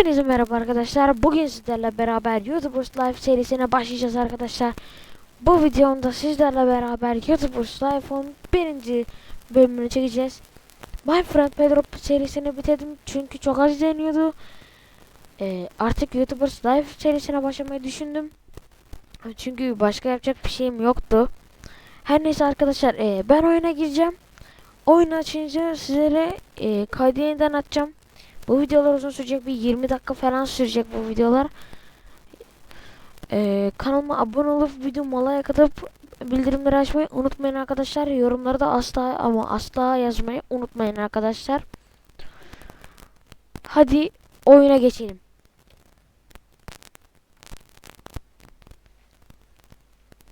Hepinize merhaba arkadaşlar. Bugün sizlerle beraber YouTubers Live serisine başlayacağız arkadaşlar. Bu videomda sizlerle beraber YouTubers Live'ın birinci bölümünü çekeceğiz. My Friend Pedro serisini bitirdim çünkü çok az izleniyordu. Ee, artık YouTubers Live serisine başlamayı düşündüm. Çünkü başka yapacak bir şeyim yoktu. Her neyse arkadaşlar ee, ben oyuna gireceğim. Oyun açınca sizlere ee, kaydı yeniden açacağım. Bu videolar uzun sürecek bir 20 dakika falan sürecek bu videolar. Ee, kanalıma abone olup videoma like atıp bildirimleri açmayı unutmayın arkadaşlar. Yorumları da asla ama asla yazmayı unutmayın arkadaşlar. Hadi oyuna geçelim.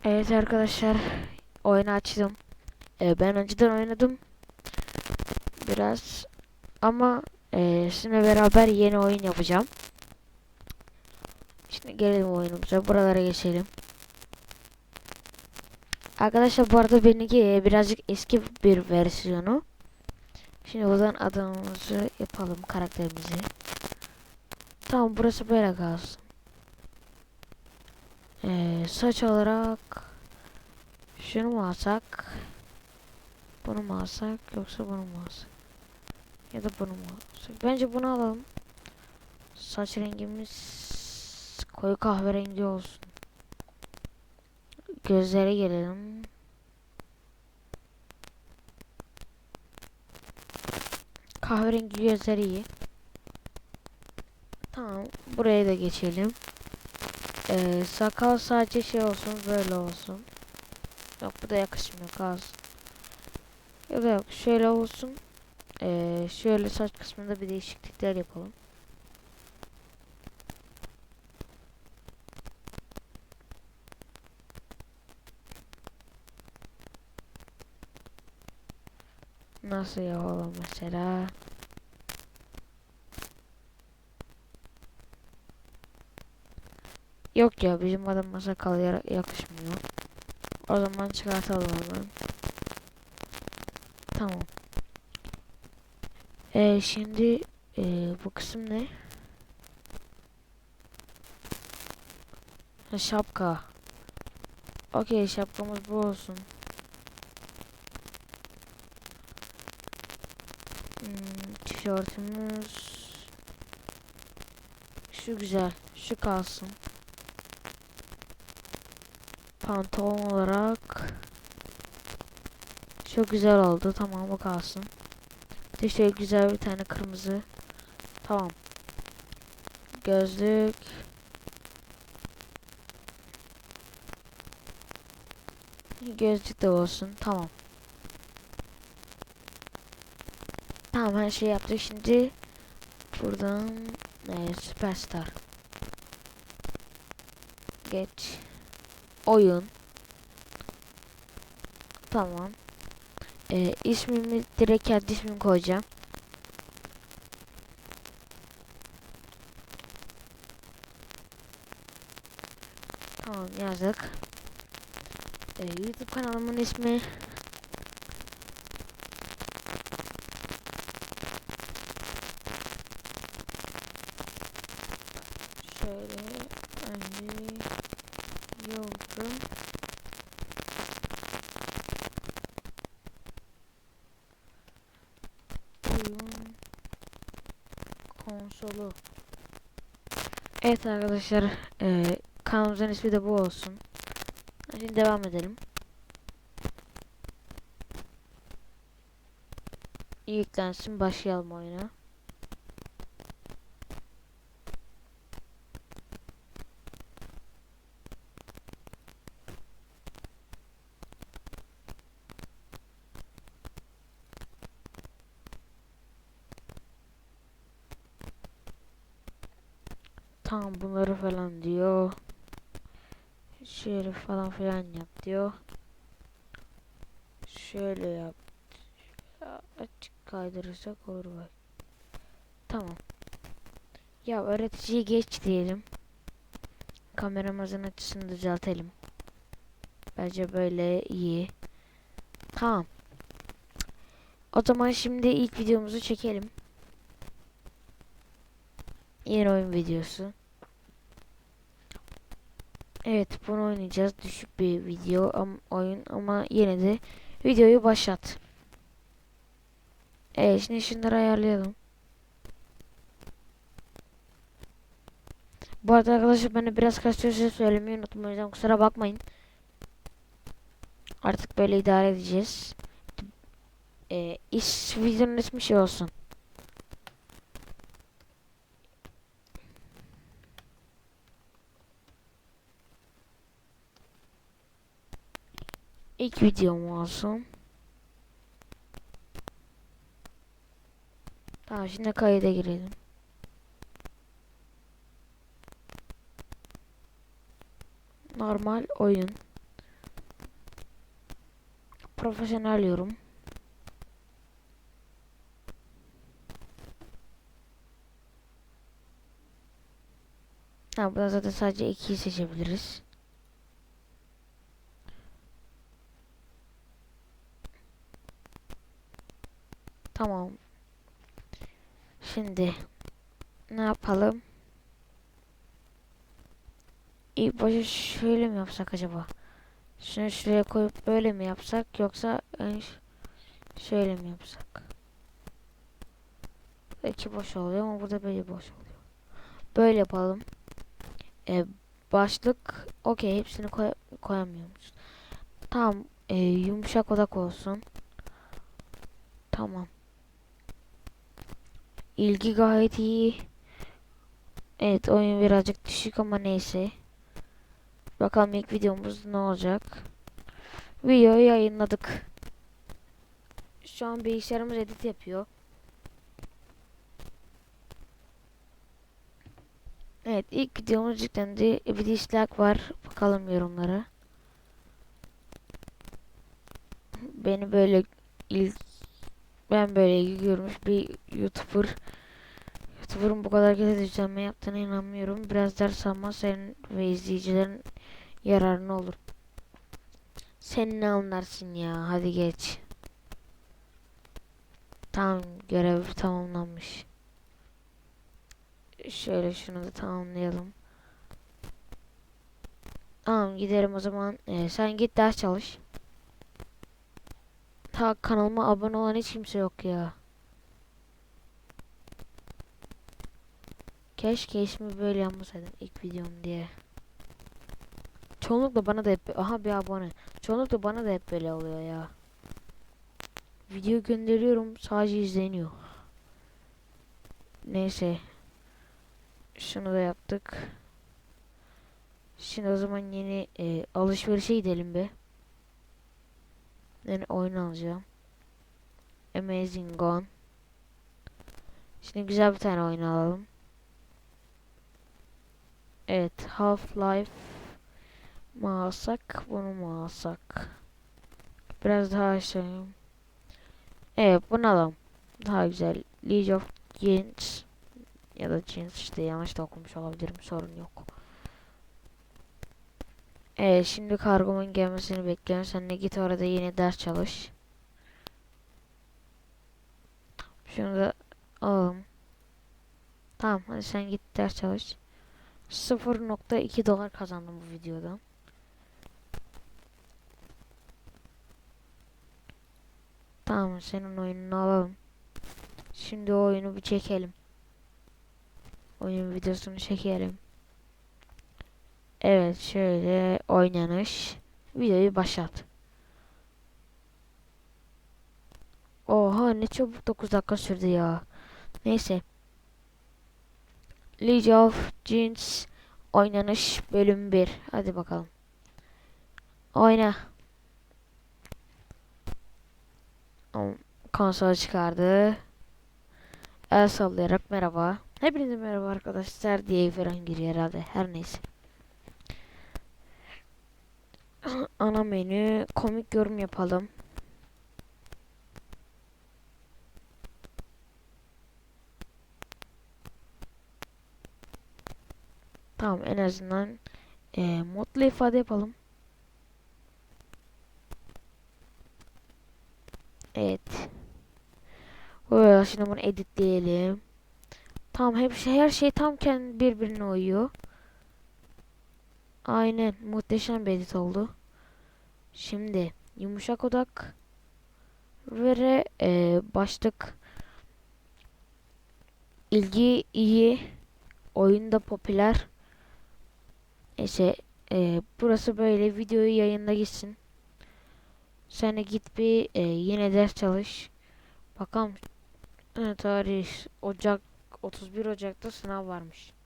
Evet arkadaşlar oyunu açtım. Ee, ben önceden oynadım. Biraz ama ee, sizinle beraber yeni oyun yapacağım. Şimdi gelelim oyunumuza. Buralara geçelim. Arkadaşlar bu arada benimki e, birazcık eski bir versiyonu. Şimdi buradan adamımızı yapalım karakterimizi. Tamam burası böyle kalsın. Ee, saç olarak şunu mu alsak? Bunu mu alsak yoksa bunu mu alsak? Ya da bunu mu? Bence bunu alalım. Saç rengimiz koyu kahverengi olsun. Gözlere gelelim. Kahverengi gözleri iyi. Tamam. Buraya da geçelim. Ee, sakal sadece şey olsun. Böyle olsun. Yok bu da yakışmıyor. Kalsın. Ya da yok. Şöyle olsun. Ee, şöyle saç kısmında bir değişiklikler yapalım. Nasıl yapalım mesela? Yok ya bizim adamıma sakal yara- yakışmıyor. O zaman çıkartalım hemen. Tamam. Ee, şimdi ee, bu kısım ne? Ha, şapka. Okey şapkamız bu olsun. Hmm, tişörtümüz şu güzel. Şu kalsın. Pantolon olarak çok güzel oldu. Tamam bu kalsın. Bir güzel bir tane kırmızı. Tamam. Gözlük. Gözlük de olsun. Tamam. Tamam her şey yaptık. Şimdi buradan evet, Superstar. Geç. Oyun. Tamam. Ee, ismimi direkt kendi ismimi koyacağım. Tamam yazdık. Ee, YouTube kanalımın ismi şöyle önce yorum oyun konsolu Evet arkadaşlar e, kanalımızın ismi de bu olsun. Şimdi devam edelim. Yüklensin başlayalım oyuna Tamam bunları falan diyor. Şöyle falan filan yap diyor. Şöyle yap. Açık kaydırırsak olur bak. Tamam. Ya öğreticiyi geç diyelim. Kameramızın açısını düzeltelim. Bence böyle iyi. Tamam. O zaman şimdi ilk videomuzu çekelim. Yeni oyun videosu. Evet bunu oynayacağız. Düşük bir video am oyun ama yine de videoyu başlat. Evet şimdi şunları ayarlayalım. Bu arada arkadaşlar beni biraz kasıyor size söylemeyi unuttum. O yüzden kusura bakmayın. Artık böyle idare edeceğiz. Ee, iş videonun ismi şey olsun. İlk videom olsun. Tamam şimdi kayıda girelim. Normal oyun. Profesyonel yorum. Ha burada zaten sadece ikiyi seçebiliriz. Tamam. Şimdi ne yapalım? İlk başta şöyle mi yapsak acaba? Şunu şuraya koyup böyle mi yapsak yoksa şöyle mi yapsak? İki boş oluyor ama burada böyle boş oluyor. Böyle yapalım. Ee, başlık okey hepsini koy koyamıyoruz. Tamam ee, yumuşak odak olsun. Tamam. İlgi gayet iyi. Evet oyun birazcık düşük ama neyse. Bakalım ilk videomuz ne olacak. Videoyu yayınladık. Şu an bilgisayarımız edit yapıyor. Evet ilk videomuz yüklendi. Bir dislike var. Bakalım yorumlara. Beni böyle ilk ben böyle ilgi görmüş bir YouTuber YouTuber'ın bu kadar kez izlenme yaptığına inanmıyorum. Biraz ders alma senin ve izleyicilerin yararına olur. Sen ne anlarsın ya? Hadi geç. Tamam görev tamamlanmış. Şöyle şunu da tamamlayalım. Tamam gidelim o zaman. Ee, sen git ders çalış. Ta kanalıma abone olan hiç kimse yok ya. Keşke ismi böyle yapmasaydım ilk videom diye. Çoğunlukla bana da hep aha bir abone. Çoğunlukla bana da hep böyle oluyor ya. Video gönderiyorum sadece izleniyor. Neyse. Şunu da yaptık. Şimdi o zaman yeni e, alışverişe gidelim be. Yani oyun alacağım. Amazing Gone. Şimdi güzel bir tane oyun alalım. Evet, Half-Life mı alsak, bunu mu alsak? Biraz daha aşağı. Evet, bunu alalım. Daha güzel. League of Legends ya da Legends işte yanlış da okumuş olabilirim, sorun yok. Evet, şimdi kargomun gelmesini bekliyorum. Sen de git orada yeni ders çalış. Şunu da alalım. Tamam, hadi sen git ders çalış. 0.2 dolar kazandım bu videodan. Tamam senin oyununu alalım. Şimdi oyunu bir çekelim. Oyun videosunu çekelim. Evet şöyle oynanış. Videoyu başlat. Oha ne çabuk 9 dakika sürdü ya. Neyse. League of Legends oynanış bölüm 1. Hadi bakalım. Oyna. Konsol çıkardı. El sallayarak merhaba. Hepinize merhaba arkadaşlar diye falan giriyor herhalde. Her neyse. Ana menü komik yorum yapalım. Tamam en azından e, mutlu ifade yapalım. Evet. Böyle şimdi bunu editleyelim. Tamam hep şey, her şey tamken birbirine uyuyor. Aynen muhteşem bir edit oldu. Şimdi yumuşak odak ve e, başlık ilgi iyi oyunda popüler Neyse e, burası böyle videoyu yayında gitsin. Sen de git bir e, yine ders çalış. Bakalım tarih Ocak 31 Ocak'ta sınav varmış.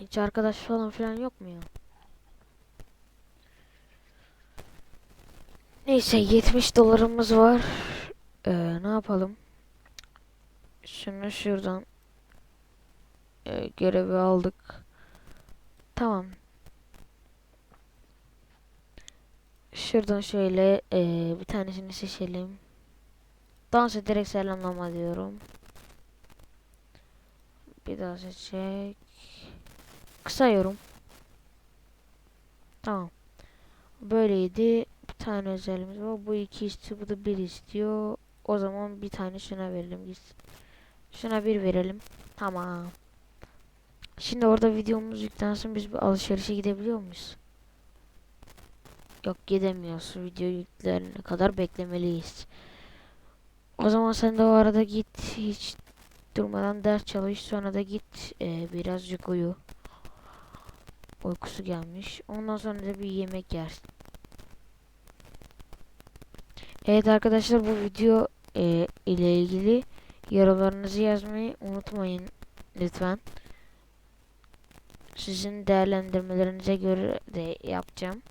Hiç arkadaş falan filan yok mu ya? Neyse 70 dolarımız var. Ee, ne yapalım? Şunu şuradan e, görevi aldık. Tamam. Şuradan şöyle e, bir tanesini seçelim. Dans ederek selamlama diyorum. Bir daha seçecek. Kısa yorum. Tamam. Böyleydi. Bir tane özelimiz var. Bu iki istiyor. Bu da bir istiyor. O zaman bir tane şuna verelim gitsin. Şuna bir verelim. Tamam. Şimdi orada videomuz yüklensin. Biz bir alışverişe gidebiliyor muyuz? Yok gidemiyoruz. Video yüklerine kadar beklemeliyiz. O zaman sen de o arada git. Hiç durmadan ders çalış. Sonra da git e, birazcık uyu. Uykusu gelmiş. Ondan sonra da bir yemek yersin. Evet arkadaşlar bu video e, ile ilgili yorumlarınızı yazmayı unutmayın lütfen. Sizin değerlendirmelerinize göre de yapacağım.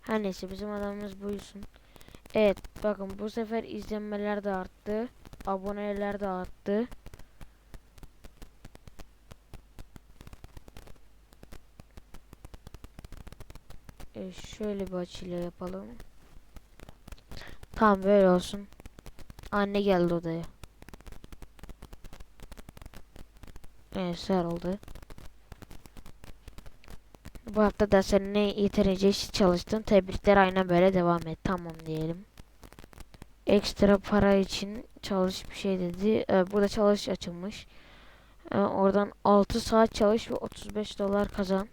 Her neyse bizim adamımız buysun. Evet bakın bu sefer izlenmeler de arttı. Aboneler de arttı. Şöyle bir açıyla yapalım. Tamam böyle olsun. Anne geldi odaya. Evet sar oldu. Bu hafta derslerine yeterince çalıştın. Tebrikler aynen böyle devam et. Tamam diyelim. Ekstra para için çalış bir şey dedi. Ee, burada çalış açılmış. Ee, oradan 6 saat çalış ve 35 dolar kazan.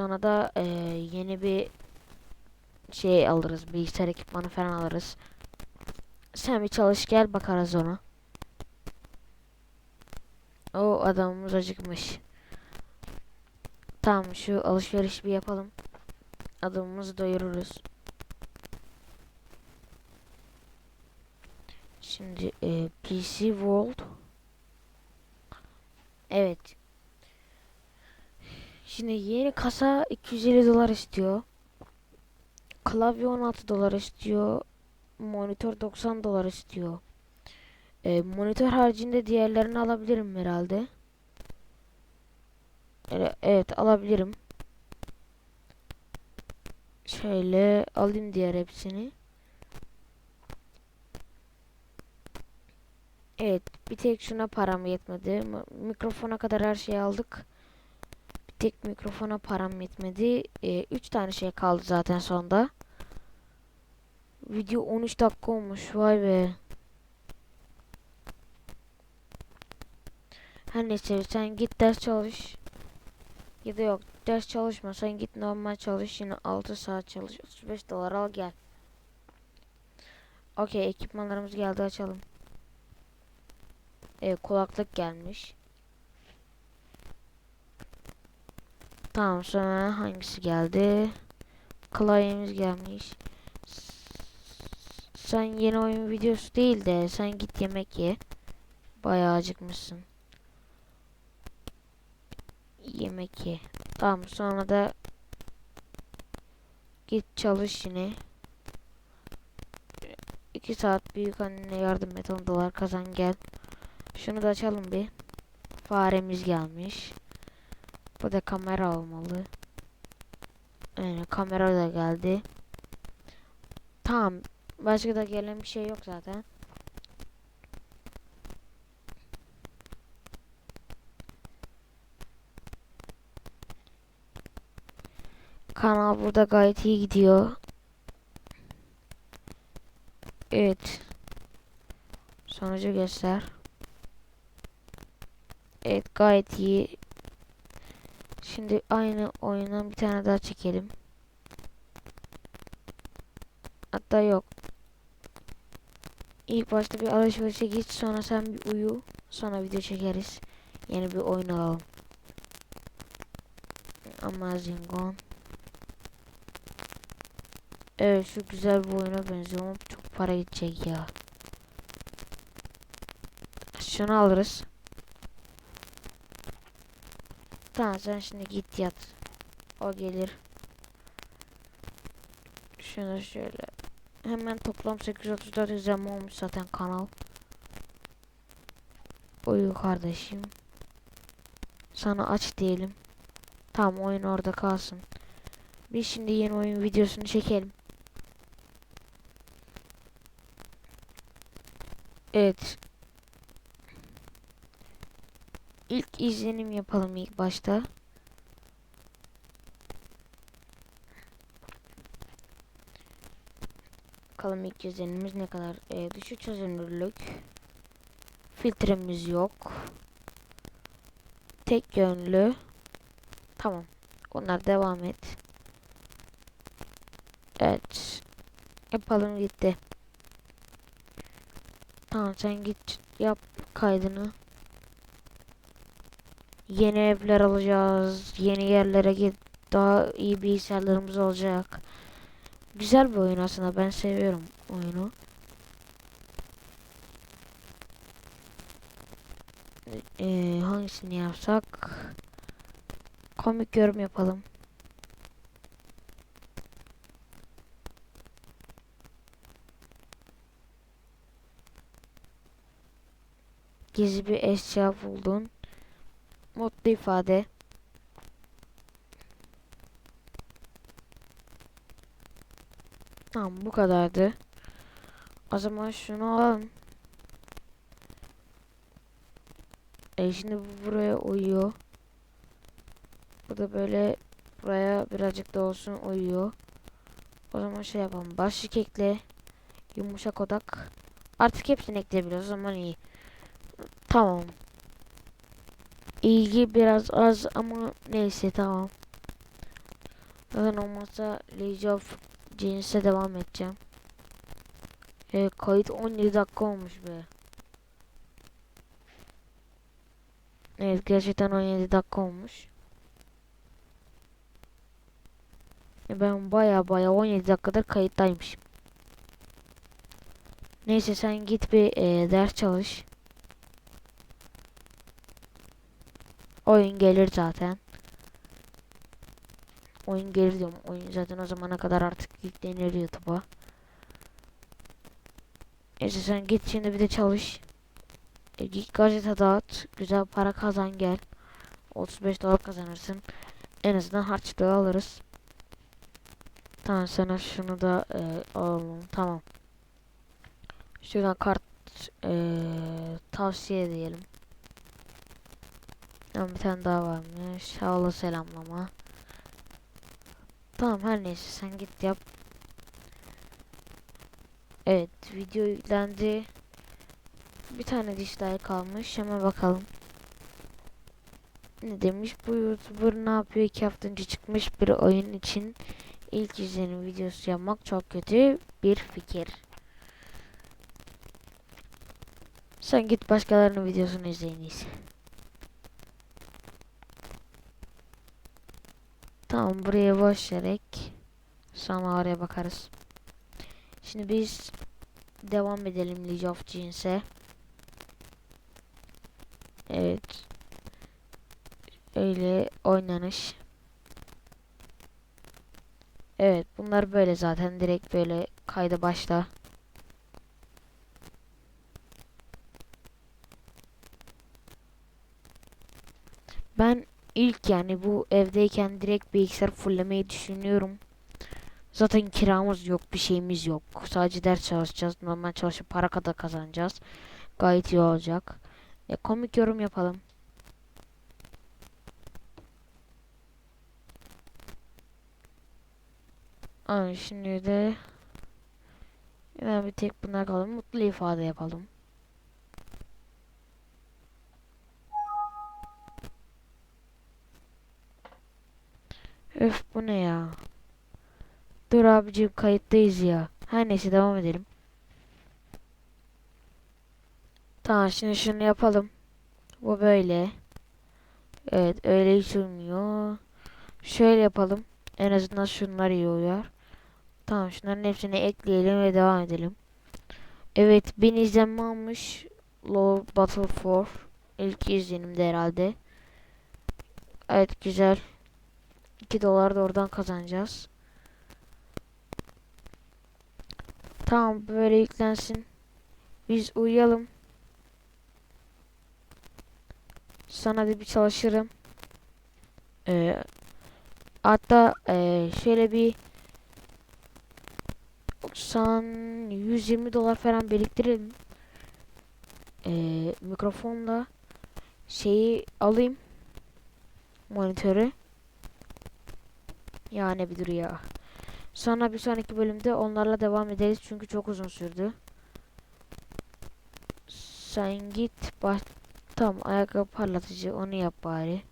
Sonra da e, yeni bir şey alırız. Bilgisayar ekipmanı falan alırız. Sen bir çalış gel bakarız ona. O adamımız acıkmış. Tamam şu alışveriş bir yapalım. Adamımızı doyururuz. Şimdi e, PC World. Evet. Şimdi yeni kasa 250 dolar istiyor. Klavye 16 dolar istiyor. Monitör 90 dolar istiyor. E, monitör haricinde diğerlerini alabilirim herhalde. Evet, evet alabilirim. Şöyle alayım diğer hepsini. Evet bir tek şuna param yetmedi. Mikrofona kadar her şeyi aldık. Tek mikrofona param yetmedi. 3 ee, tane şey kaldı zaten sonda. Video 13 dakika olmuş vay be. Her neyse sen git ders çalış. Ya da yok ders çalışma sen git normal çalış yine 6 saat çalış 35 dolar al gel. Okey ekipmanlarımız geldi açalım. Ee, kulaklık gelmiş. Tamam sonra hangisi geldi? Klavyemiz gelmiş. Sen yeni oyun videosu değil de sen git yemek ye. Bayağı acıkmışsın. Yemek ye. Tamam sonra da git çalış yine. 2 saat büyük annene yardım et 10 dolar kazan gel. Şunu da açalım bir. Faremiz gelmiş. Bu da kamera olmalı. Yani kamera da geldi. Tamam. Başka da gelen bir şey yok zaten. Kanal burada gayet iyi gidiyor. Evet. Sonucu göster. Evet gayet iyi. Şimdi aynı oyundan bir tane daha çekelim. Hatta yok. İlk başta bir alışverişe git sonra sen bir uyu. Sonra video çekeriz. Yeni bir oyun alalım. Amazing Gone. Evet şu güzel bir oyuna benziyor ama çok para gidecek ya. Şunu alırız. Tamam sen şimdi git yat. O gelir. Şunu şöyle. Hemen toplam 834 izlenme olmuş zaten kanal. Uyu kardeşim. Sana aç diyelim. Tamam oyun orada kalsın. Biz şimdi yeni oyun videosunu çekelim. Evet. İlk izlenim yapalım ilk başta. Bakalım ilk izlenimimiz ne kadar. Ee, düşük çözünürlük. Filtremiz yok. Tek yönlü. Tamam. Onlar devam et. Evet. Yapalım gitti. Tamam sen git yap kaydını. Yeni evler alacağız. Yeni yerlere git. Daha iyi bilgisayarlarımız olacak. Güzel bir oyun aslında. Ben seviyorum oyunu. Ee, hangisini yapsak? Komik yorum yapalım. Gizli bir eşya buldun. Mutlu ifade. Tamam bu kadardı. O zaman şunu alalım. E şimdi bu buraya uyuyor. Bu da böyle buraya birazcık da olsun uyuyor. O zaman şey yapalım. Başlık ekle. Yumuşak odak. Artık hepsini ekleyebiliyoruz. O zaman iyi. Tamam. İlgi biraz az ama neyse tamam. Zaten olmazsa League of Genes'e devam edeceğim. E, kayıt 17 dakika olmuş be. Evet gerçekten 17 dakika olmuş. E, ben baya baya 17 dakikadır kayıttaymışım. Neyse sen git bir e, ders çalış. Oyun gelir zaten. Oyun gelir diyorum. Oyun zaten o zamana kadar artık yüklenir YouTube'a. Neyse sen git şimdi bir de çalış. E, git gazete dağıt. Güzel para kazan gel. 35 dolar kazanırsın. En azından harçlığı alırız. Tamam sana şunu da e, alalım. Tamam. Şuradan kart e, tavsiye edelim. Tamam bir tane daha varmış. Havalı selamlama. Tamam her neyse sen git yap. Evet video yüklendi. Bir tane dislike kalmış. Hemen bakalım. Ne demiş bu youtuber ne yapıyor? iki hafta önce çıkmış bir oyun için ilk izlenim videosu yapmak çok kötü bir fikir. Sen git başkalarının videosunu izleyin iyisi. Tamam buraya boş vererek sonra oraya bakarız. Şimdi biz devam edelim League of Legends'e. Evet. Öyle oynanış. Evet bunlar böyle zaten direkt böyle kayda başla. Ben ilk yani bu evdeyken direkt bilgisayar fulllemeyi düşünüyorum. Zaten kiramız yok, bir şeyimiz yok. Sadece ders çalışacağız. Normal çalışıp para kadar kazanacağız. Gayet iyi olacak. E, komik yorum yapalım. Ay şimdi de yine bir tek bunlar kaldı. Mutlu ifade yapalım. Öf bu ne ya? Dur abicim kayıttayız ya. Her neyse devam edelim. Tamam şimdi şunu yapalım. Bu böyle. Evet öyle hiç olmuyor. Şöyle yapalım. En azından şunlar iyi uyar. Tamam şunların hepsini ekleyelim ve devam edelim. Evet bin izlenme almış. Low Battle 4. İlk izlenimde herhalde. Evet güzel. 2 dolar da oradan kazanacağız. Tamam böyle yüklensin. Biz uyuyalım. Sana da bir çalışırım. Ee, hatta ee, şöyle bir 90 120 dolar falan biriktirelim. Ee, mikrofonla şeyi alayım. Monitörü. Yani bir dur ya. Sonra bir sonraki bölümde onlarla devam ederiz çünkü çok uzun sürdü. Sen git bak tam ayakkabı parlatıcı onu yap bari.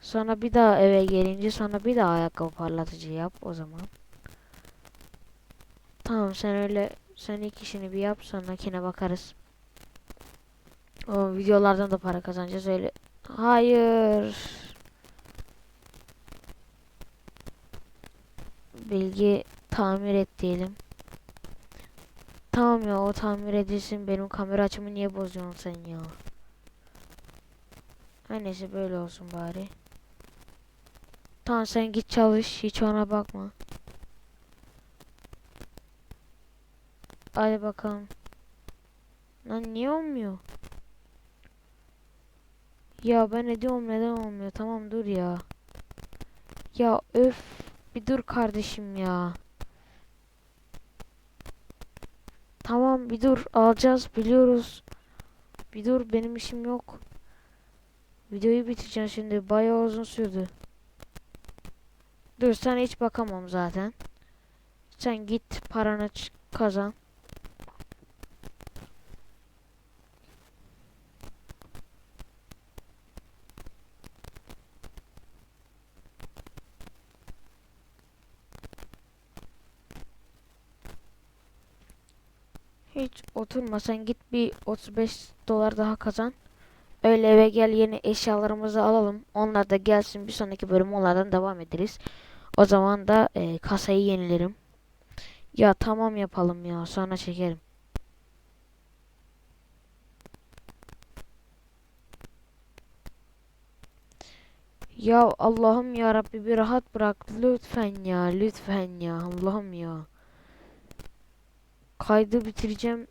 Sonra bir daha eve gelince sonra bir daha ayakkabı parlatıcı yap o zaman. Tamam sen öyle sen ilk işini bir yap sonrakine bakarız. O videolardan da para kazanacağız öyle. Hayır. Bilgi tamir et diyelim. Tamam ya o tamir edilsin. Benim kamera açımı niye bozuyorsun sen ya? Her neyse böyle olsun bari. Tamam sen git çalış. Hiç ona bakma. Hadi bakalım. Lan niye olmuyor? Ya ben ediyorum neden olmuyor? Tamam dur ya. Ya öf. Bir dur kardeşim ya. Tamam bir dur alacağız biliyoruz. Bir dur benim işim yok. Videoyu bitireceğim şimdi bayağı uzun sürdü. Dur sen hiç bakamam zaten. Sen git paranı kazan. Hiç oturma sen git bir 35 dolar daha kazan. Öyle eve gel yeni eşyalarımızı alalım. Onlar da gelsin bir sonraki bölüm onlardan devam ederiz. O zaman da e, kasayı yenilerim. Ya tamam yapalım ya sonra çekerim. Ya Allah'ım ya Rabbi bir rahat bırak lütfen ya lütfen ya Allah'ım ya. Kaydı bitireceğim.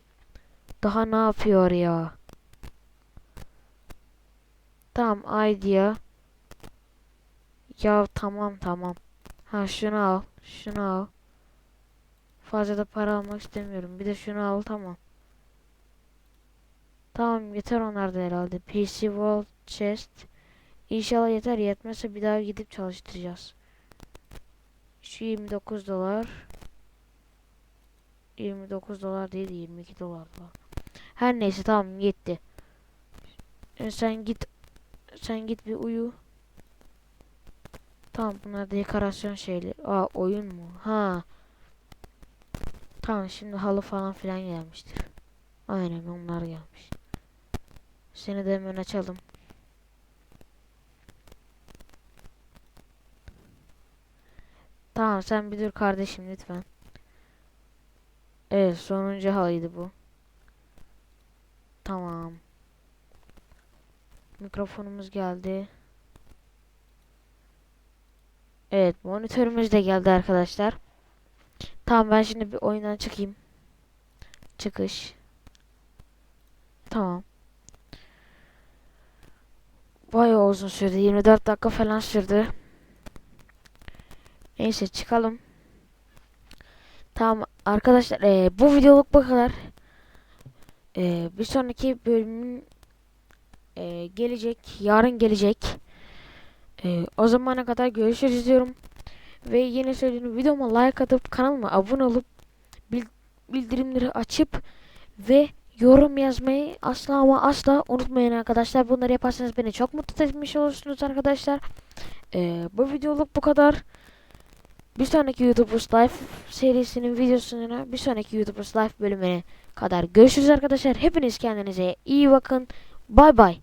Daha ne yapıyor ya? Tamam idea. Ya tamam tamam. Ha şunu al. Şunu al. Fazla da para almak istemiyorum. Bir de şunu al tamam. Tamam yeter onlar da herhalde. PC World Chest. İnşallah yeter. Yetmezse bir daha gidip çalıştıracağız. Şu 29 dolar. 29 dolar değil 22 dolar. Her neyse tamam yetti. E, sen git sen git bir uyu. Tamam bunlar dekorasyon şeyleri. Aa oyun mu? Ha. Tamam şimdi halı falan filan gelmiştir. Aynen onlar gelmiş. Seni de hemen açalım. Tamam sen bir dur kardeşim lütfen. Evet sonuncu halıydı bu. Tamam. Mikrofonumuz geldi. Evet monitörümüz de geldi arkadaşlar. Tamam ben şimdi bir oyundan çıkayım. Çıkış. Tamam. Bayağı uzun sürdü. 24 dakika falan sürdü. Neyse çıkalım. Tamam arkadaşlar eee, bu videoluk bu kadar. Eee, bir sonraki bölümün eee, gelecek. Yarın gelecek. Eee, o zamana kadar görüşürüz diyorum. Ve yine söylediğim videoma like atıp kanalıma abone olup bil- bildirimleri açıp ve yorum yazmayı asla ama asla unutmayın arkadaşlar. Bunları yaparsanız beni çok mutlu etmiş olursunuz arkadaşlar. Ee, bu videoluk bu kadar. Bir sonraki YouTubers Live serisinin videosuna bir sonraki YouTubers Live bölümüne kadar görüşürüz arkadaşlar. Hepiniz kendinize iyi bakın. Bay bay.